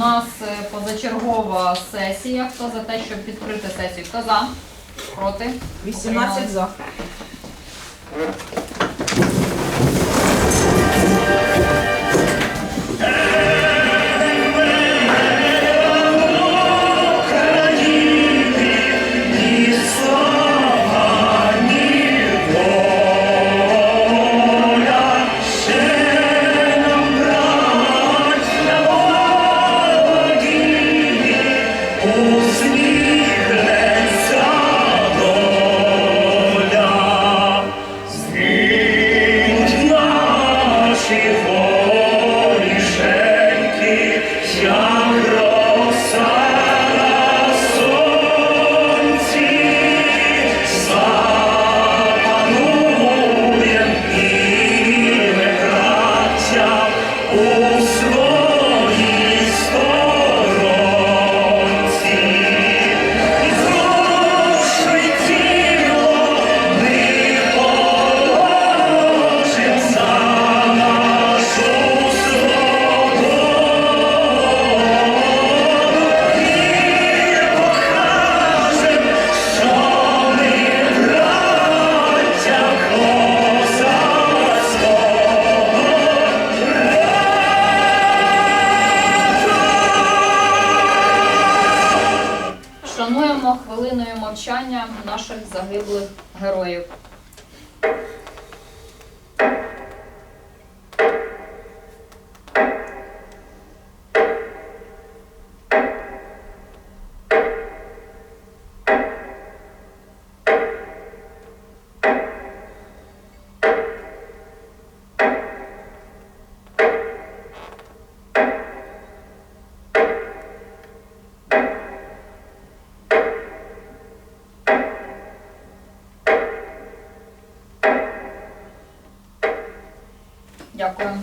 нас е, позачергова сесія. Хто за те, щоб відкрити сесію? Хто за? Проти? 18 за. Хвилиною мовчання наших загиблих героїв. Дякую.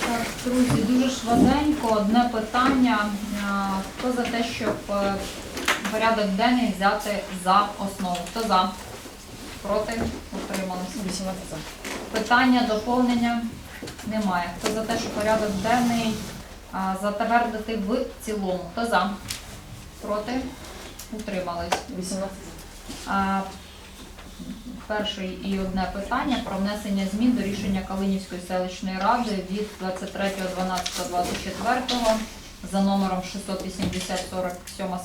Так, друзі, дуже швиденько. Одне питання. Хто за те, щоб е, порядок денний взяти за основу? Хто за? Проти? Утрималися. 18 за. Питання, доповнення? Немає. Хто за те, що порядок денний затвердити в цілому? Хто за? Проти? Утримались. 18 за. Перший і одне питання про внесення змін до рішення Калинівської селищної ради від 23.12.24 за номером 680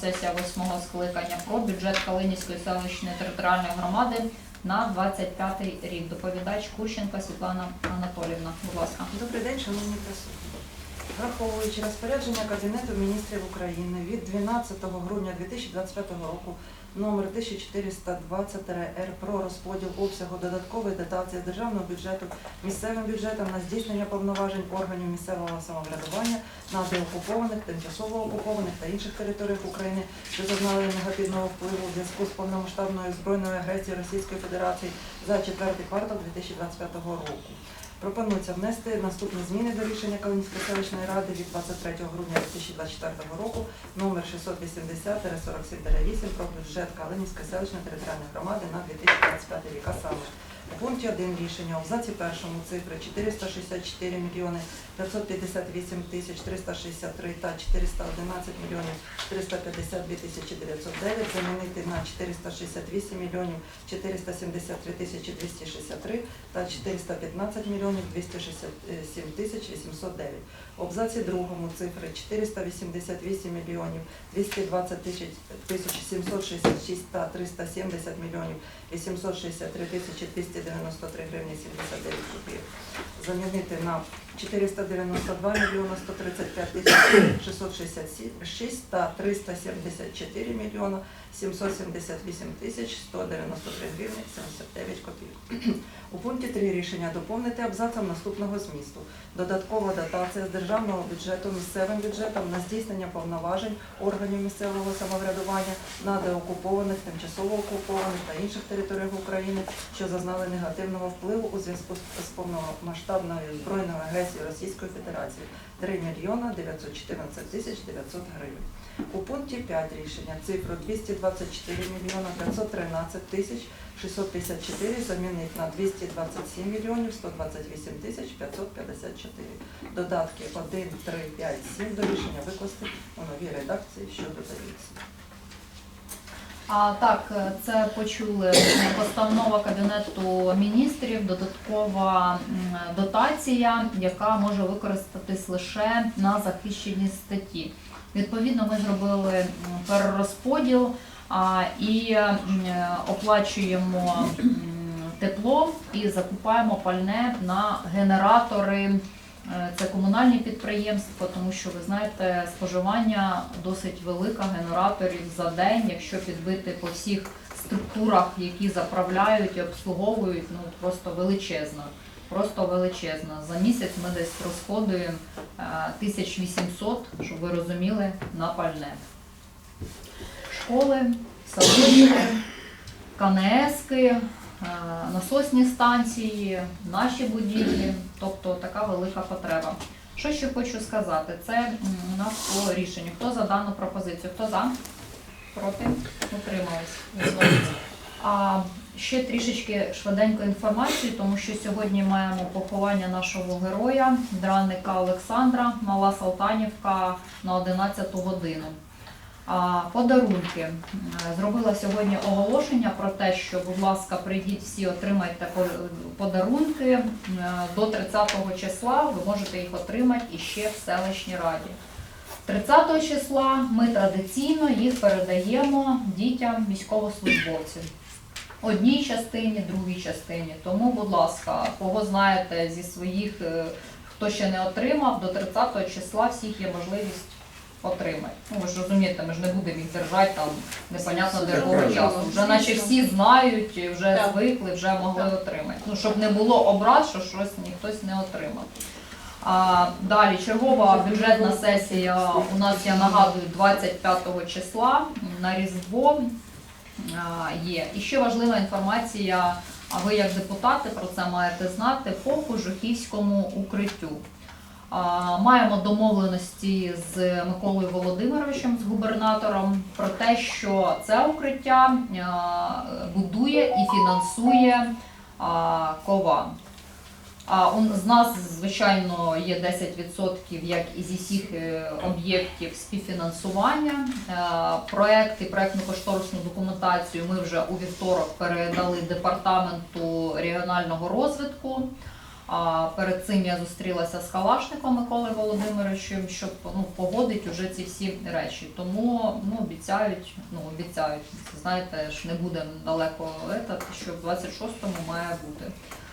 сесія 8 скликання про бюджет Калинівської селищної територіальної громади на 25 рік. Доповідач Кущенка Світлана Анатолівна. Будь ласка. Добрий день, шановні присутні. Враховуючи розпорядження Кабінету міністрів України від 12 грудня 2025 року номер 1420-Р про розподіл обсягу додаткової дотації державного бюджету місцевим бюджетам на здійснення повноважень органів місцевого самоврядування на деокупованих, тимчасово окупованих та інших територіях України, що зазнали негативного впливу у зв'язку з повномасштабною збройною агресією Російської Федерації за четвертий квартал 2025 року. Пропонується внести наступні зміни до рішення Калинської селищної ради від 23 грудня 2024 року номер 680-47-8 про бюджет Калинівської селищної територіальної громади на 2025 рік. А саме у пункті 1 рішення абзаці першому цифри 464 мільйони 558 тисяч 363 та 411 мільйонів 352 тисячі 909 замінити на 468 мільйонів 473 тисячі 263 та 415 мільйонів 267 тисяч 809. В абзаці другому цифри 488 мільйонів 220 тисяч тисяч 766 та 370 мільйонів 863 тисячі 293 гривні 79 копійок. Замінити на 492 мільйона 135 тисяч 666 та 374 мільйона 778 тисяч 193 гривні 79 копійок. У пункті 3 рішення доповнити абзацом наступного змісту. Додаткова дотація з державного бюджету місцевим бюджетом на здійснення повноважень органів місцевого самоврядування на деокупованих, тимчасово окупованих та інших територіях України, що зазнали негативного впливу у зв'язку з повномасштабною збройною агресією агресії Російської Федерації 3 мільйона 914 тисяч 900 гривень. У пункті 5 рішення цифру 224 мільйона 513 тисяч 654 замінити на 227 мільйонів 128 тисяч 554. Додатки 1, 3, 5, 7 до рішення викласти у новій редакції, що додається. А так, е, це почули постанова Кабінету міністрів, додаткова дотація, яка може використатись лише на захищені статті. Відповідно, ми зробили перерозподіл і оплачуємо тепло і закупаємо пальне на генератори. Е, Це комунальні підприємства, тому що ви знаєте, споживання досить велика генераторів за день, якщо підбити по всіх структурах, які заправляють і обслуговують, ну просто величезно. Просто величезно. За місяць ми десь розходуємо е, 1800, щоб ви розуміли, на пальне. Школи, садочки, КНСки, е, насосні станції, наші будівлі, тобто така велика потреба. Що ще хочу сказати? Це у нас по рішенню. Хто за дану пропозицію? Хто за? Проти? Утримались. А ще трішечки швиденько інформації, тому що сьогодні маємо поховання нашого героя, дранника Олександра, Мала Салтанівка на 11 годину. Подарунки. Е, Зробила сьогодні оголошення про те, що, будь ласка, прийдіть всі, отримайте подарунки. Е, До 30-го числа ви можете їх отримати іще в селищній раді. 30-го числа ми традиційно їх передаємо дітям військовослужбовців. Одній частині, другій частині. Тому, будь ласка, кого знаєте зі своїх, е, хто ще не отримав, до 30-го числа всіх є можливість отримати. Ну ви ж розумієте, ми ж не будемо їх держати там непонятно до якого часу. Вже наче всі знають, вже Так. звикли, вже могли отримати. Ну щоб не було образ, що щось ніхтось не отримав. А, далі чергова бюджетна сесія у нас, я нагадую, 25 числа на Різдво а, є. І ще важлива інформація, а ви як депутати про це маєте знати по Кожухівському укриттю. Маємо домовленості з Миколою Володимировичем, з губернатором, про те, що це укриття будує і фінансує кова. А з нас, звичайно, є 10%, як і зі всіх е, об'єктів співфінансування. Е, Проект і проектно-кошторисну документацію ми вже у вівторок передали департаменту регіонального розвитку. А перед цим я зустрілася з Калашником Миколою Володимировичем, щоб ну, погодити вже ці всі речі. Тому ну, обіцяють, ну обіцяють, знаєте, ж не буде далеко, що в 26-му має бути.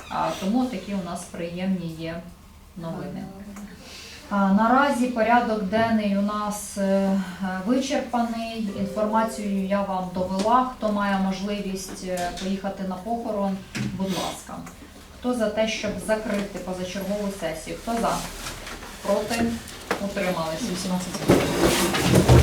А, тому такі у нас приємні є новини. А, наразі порядок денний у нас е, вичерпаний. Інформацію я вам довела. Хто має можливість е, поїхати на похорон, будь ласка. Хто за те, щоб закрити позачергову сесію? Хто за? Проти? Утрималися. 18.